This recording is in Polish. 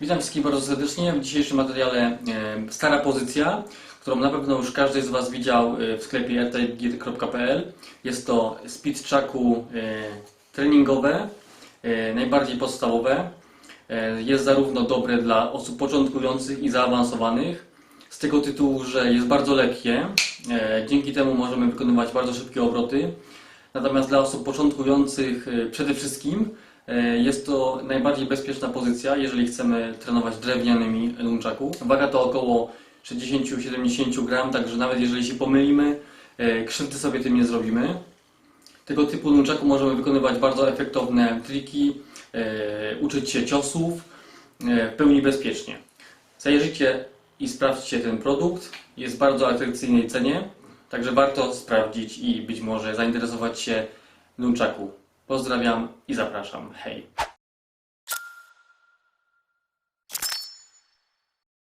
Witam wszystkich bardzo serdecznie. W dzisiejszym materiale stara pozycja, którą na pewno już każdy z Was widział e, w sklepie rtygear.pl. Jest to speed tracku e, treningowe, e, najbardziej podstawowe. Jest zarówno dobre dla osób początkujących i zaawansowanych, z tego tytułu, że jest bardzo lekkie. Dzięki temu możemy wykonywać bardzo szybkie obroty. Natomiast dla osób początkujących przede wszystkim jest to najbardziej bezpieczna pozycja, jeżeli chcemy trenować drewnianymi nunchaku. Waga to około 60-70 gram, także nawet jeżeli się pomylimy, e, krzywdy sobie tym nie zrobimy. Tego typu nunchaku możemy wykonywać bardzo efektowne triki, e, uczyć się ciosów e, w pełni bezpiecznie. Zajrzyjcie i sprawdźcie ten produkt. Jest w bardzo atrakcyjnej cenie, także warto sprawdzić i być może zainteresować się nunchaku. Pozdrawiam i zapraszam. Hej!